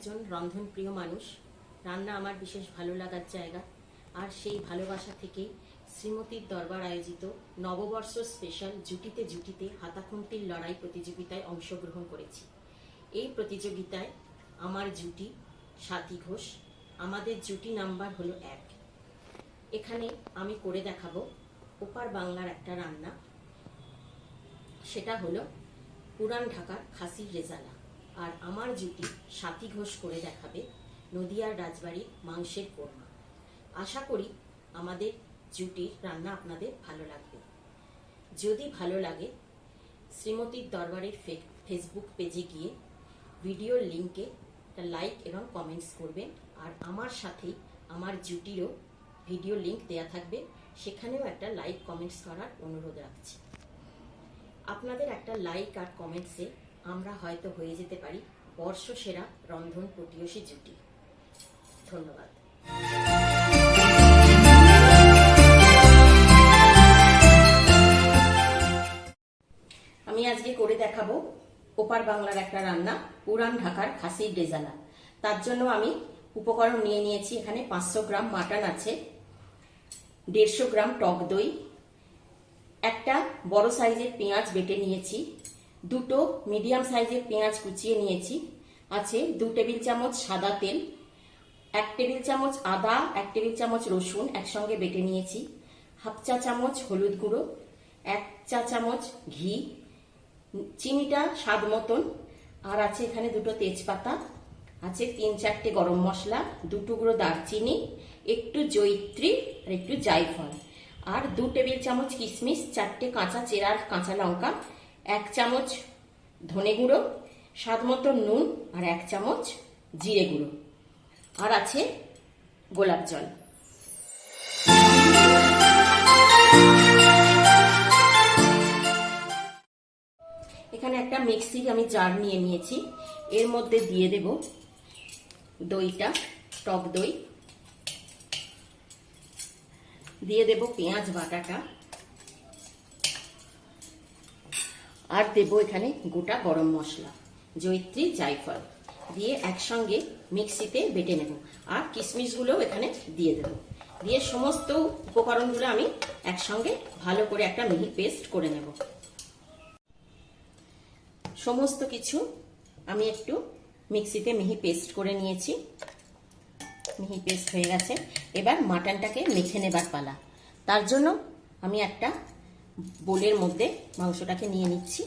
একজন রন্ধন প্রিয় মানুষ। রান্না আমার বিশেষ ভালো লাগার জায়গা। আর সেই ভালোবাসা থেকে শ্রীমতীর দরবার আয়োজিত নববর্ষ স্পেশাল জুটিতে জুটিতে হাতাখুন্তির লড়াই প্রতিযোগিতায় অংশগ্রহণ করেছি। এই প্রতিযোগিতায় আমার জুটি সাথী ঘোষ, আমাদের জুটি নাম্বার হলো এক। এখানে আমি করে দেখাবো ওপার বাংলার একটা রান্না। সেটা হলো পুরান ঢাকার খাসির রেজালা। আর আমার জুটি সাথী ঘোষ করে দেখাবে নদিয়ার রাজবাড়ির মাংসের কোরমা। আশা করি আমাদের জুটির রান্না আপনাদের ভালো লাগবে। যদি ভালো লাগে, শ্রীমতীর দরবারের ফেসবুক পেজে গিয়ে ভিডিওর লিঙ্কে লাইক এবং কমেন্টস করবেন আর আমার সাথেই আমার জুটিরও ভিডিও লিঙ্ক দেয়া থাকবে, সেখানেও একটা লাইক কমেন্টস করার অনুরোধ রাখছি। আপনাদের একটা লাইক আর কমেন্টসে আমরা হয়তো হয়ে যেতে পারি। বর্ষসেরা রন্ধন পটীয়সী জুটি। ধন্যবাদ। আমি আজকে করে দেখাবো ওপার বাংলার একটা রান্না পুরান ঢাকার খাসির ডেজালা। তার জন্য আমি উপকরণ নিয়ে নিয়েছি এখানে পাঁচশো গ্রাম মাটন আছে, দেড়শো গ্রাম টক দই, একটা বড় সাইজের পেঁয়াজ বেটে নিয়েছি দুটো মিডিয়াম সাইজের পেঁয়াজ কুচিয়ে নিয়েছি। আছে দু টেবিল চামচ সাদা তেল, এক টেবিল চামচ আদা, এক টেবিল চামচ রসুন একসঙ্গে বেটে নিয়েছি, হাফ চা চামচ হলুদ গুঁড়ো, এক চা চামচ ঘি, চিনিটা স্বাদ মতন, আর আছে এখানে দুটো তেজপাতা, আছে তিন চারটে গরম মশলা, দু টুকরো দারচিনি, একটু জৈত্রী আর একটু জায়ফল, আর দু টেবিল চামচ কিশমিশ, চারটে কাঁচা চেরার কাঁচা লঙ্কা এক চামচ ধনে গুঁড়ো, স্বাদ মতো নুন আর এক চামচ জিরে গুঁড়ো। আর আছে গোলাপ জল। এখানে একটা মিক্সির আমি জার নিয়ে নিয়েছি। এর মধ্যে দিয়ে দেব দইটা, টক দই। দিয়ে দেব পেঁয়াজ বাটাটা। আর দেব এখানে গোটা গরম মশলা জৈত্রী জায়ফল দিয়ে একসঙ্গে মিক্সিতে বেটে নেব। আর কিশমিশগুলোও এখানে দিয়ে দেব। দিয়ে সমস্ত উপকরণগুলো আমি একসঙ্গে ভালো করে একটা মিহি পেস্ট করে নেব। সমস্ত কিছু আমি একটু মিক্সিতে মিহি পেস্ট করে নিয়েছি। মিহি পেস্ট হয়ে গেছে। এবার মাটনটাকে মেখে নেবার পালা। তার জন্য আমি একটা বোলের মধ্যে মাংসটাকে নিয়ে নিচ্ছি।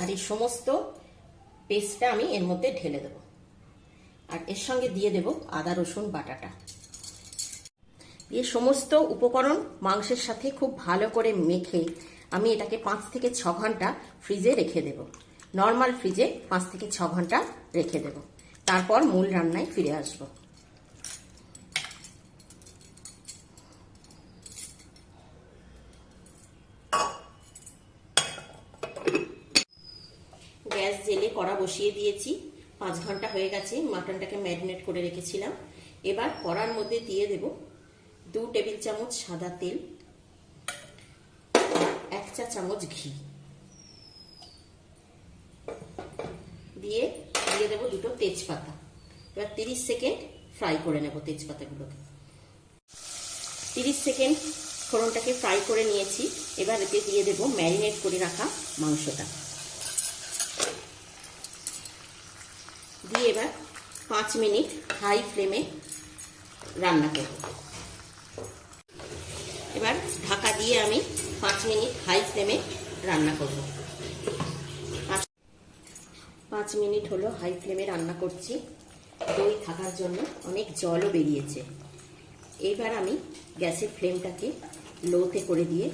আর এই সমস্ত পেস্টটা আমি এর মধ্যে ঢেলে দেব। আর এর সঙ্গে দিয়ে দেব আদা, রসুন, বাটাটা। দিয়ে সমস্ত উপকরণ মাংসের সাথে খুব ভালো করে মেখে আমি এটাকে পাঁচ থেকে ছ ঘণ্টা ফ্রিজে রেখে দেব। নর্মাল ফ্রিজে পাঁচ থেকে ছ ঘণ্টা রেখে দেব। তারপর মূল রান্নায় ফিরে আসব। জেলে কড়া বসিয়ে দিয়েছি। পাঁচ ঘণ্টা হয়ে গেছে, মাটনটাকে ম্যারিনেট করে রেখেছিলাম। এবার কড়ার মধ্যে দিয়ে দেব দু টেবিল চামচ সাদা তেল, এক চা চামচ ঘি। দিয়ে দিয়ে দেবো দুটো তেজপাতা। এবার তিরিশ সেকেন্ড ফ্রাই করে নেব তেজপাতাগুলোকে। তিরিশ সেকেন্ড ফোড়নটাকে ফ্রাই করে নিয়েছি। এবার এতে দিয়ে দেবো ম্যারিনেট করে রাখা মাংসটা। দিয়ে এবার পাঁচ মিনিট হাই ফ্লেমে রান্না করব। এবার ঢাকা দিয়ে আমি পাঁচ মিনিট হাই ফ্লেমে রান্না করব। পাঁচ- মিনিট হলো হাই ফ্লেমে রান্না করছি। দই থাকার জন্য অনেক জলও বেরিয়েছে। এবার আমি গ্যাসের ফ্লেমটাকে লোতে করে দিয়ে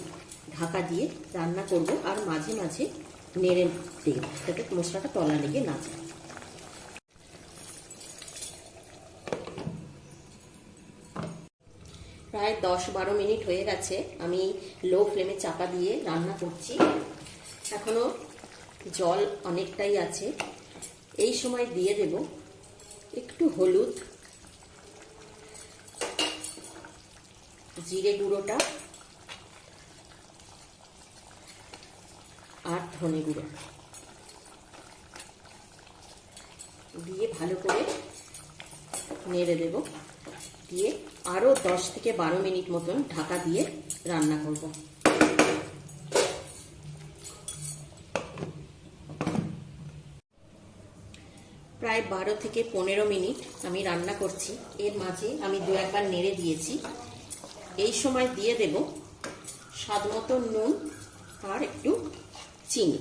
ঢাকা দিয়ে রান্না করব আর মাঝে মাঝে নেড়ে দেব যাতে মশলাটা তলা লেগে না যায়। দশ বারো মিনিট হয়ে গেছে। আমি লো ফ্লেমে চাপা দিয়ে রান্না করছি। এখনও জল অনেকটাই আছে। এই সময় দিয়ে দেব একটু হলুদ, জিরে গুঁড়োটা আর ধনে গুঁড়ো। দিয়ে ভালো করে নেড়ে দেবো। দিয়ে আরও দশ থেকে বারো মিনিট মতন ঢাকা দিয়ে রান্না করব। প্রায় বারো থেকে পনেরো মিনিট আমি রান্না করছি। এর মাঝে আমি দু একবার নেড়ে দিয়েছি। এই সময় দিয়ে দেব স্বাদ মতো নুন আর একটু চিনি।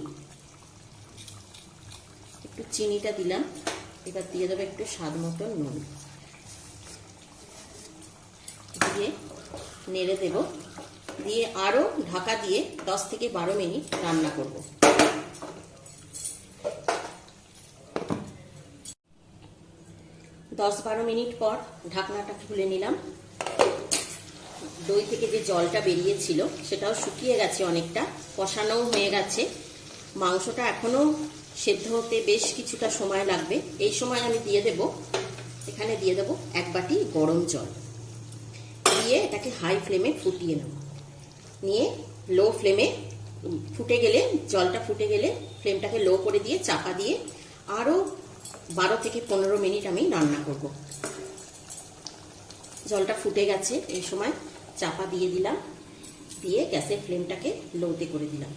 একটু চিনিটা দিলাম। এবার দিয়ে দেবো একটু স্বাদ মতো নুন। দিয়ে নেড়ে দেব। দিয়ে আরও ঢাকা দিয়ে দশ থেকে বারো মিনিট রান্না করব। দশ বারো মিনিট পর ঢাকনাটা খুলে নিলাম। দই থেকে যে জলটা বেরিয়েছিল, সেটাও শুকিয়ে গেছে অনেকটা, কষানোও হয়ে গেছে। মাংসটা এখনও সেদ্ধ হতে বেশ কিছুটা সময় লাগবে। এই সময় আমি দিয়ে দেব, এখানে দিয়ে দেব এক বাটি গরম জল। দিয়ে এটাকে হাই ফ্লেমে ফুটিয়ে নেব। নিয়ে লো ফ্লেমে ফুটে গেলে, জলটা ফুটে গেলে ফ্লেমটাকে লো করে দিয়ে চাপা দিয়ে আরও বারো থেকে পনেরো মিনিট আমি রান্না করব। জলটা ফুটে গেছে, এই সময় চাপা দিয়ে দিলাম, দিয়ে গ্যাসের ফ্লেমটাকে লোতে করে দিলাম।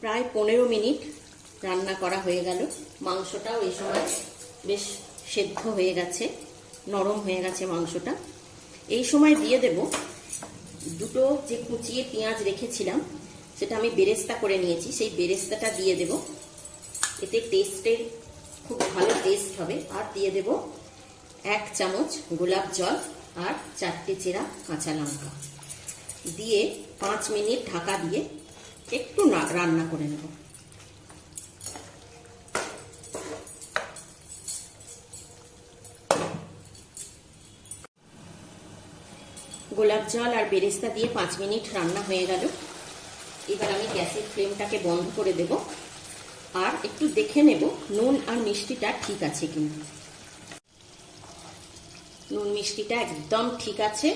প্রায় পনেরো মিনিট রান্না করা হয়ে গেল। মাংসটাও এই সময় বেশ সেদ্ধ হয়ে গেছে। নরম হয়ে গেছে মাংসটা। এই সময় দিয়ে দেব দুটো যে কুচিয়ে পেঁয়াজ রেখেছিলাম, সেটা আমি বেরেস্তা করে নিয়েছি। সেই বেরেস্তাটা দিয়ে দেব। এতে টেস্টের খুব ভালো টেস্ট হবে। আর দিয়ে দেব এক চামচ গোলাপ জল আর চারটে চেরা কাঁচা লঙ্কা। দিয়ে পাঁচ মিনিট ঢাকা দিয়ে একটু রান্না করে নেব। গোলাপ জল আর বেরেস্তা দিয়ে পাঁচ মিনিট রান্না হয়ে গেল। এবার আমি গ্যাসের ফ্লেমটাকে বন্ধ করে দেব। আর একটু দেখে নেব নুন আর মিষ্টিটা ঠিক আছে কিনা। নুন মিষ্টিটা একদম ঠিক আছে।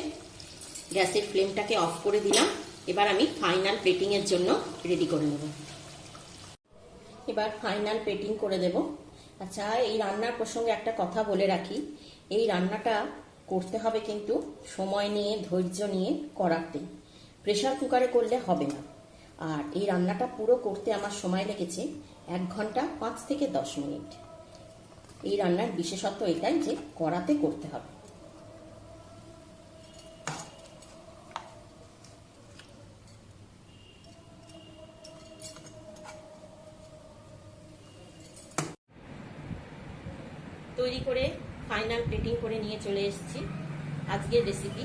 গ্যাসের ফ্লেমটাকে অফ করে দিলাম। এবার আমি ফাইনাল প্লেটিংয়ের জন্য রেডি করে নেব। এবার ফাইনাল প্লেটিং করে দেব। আচ্ছা এই রান্নার প্রসঙ্গে একটা কথা বলে রাখি। এই রান্নাটা করতে হবে কিন্তু সময় নিয়ে, ধৈর্য নিয়ে করাতে। প্রেশার কুকারে করলে হবে না। আর এই রান্নাটা পুরো করতে আমার সময় লেগেছে এক ঘণ্টা পাঁচ থেকে দশ মিনিট। এই রান্নার বিশেষত্ব এটাই যে করাতে করতে হবে। তৈরি করে ফাইনাল প্লেটিং করে নিয়ে চলে এসেছি। আজকের রেসিপি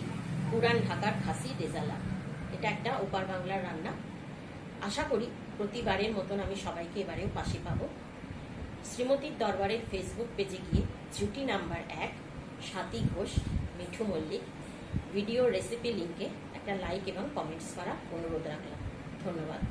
পুরান ঢাকার খাসি রেজালা। এটা একটা ওপার বাংলার রান্না। আশা করি প্রতিবারের মতন আমি সবাইকে এবারেও পাশে পাবো। শ্রীমতীর দরবারের ফেসবুক পেজে গিয়ে জুটি নাম্বার এক, সাথী ঘোষ, মিঠু মল্লিক ভিডিও রেসিপি লিঙ্কে একটা লাইক এবং কমেন্টস করা অনুরোধ রাখলাম। ধন্যবাদ।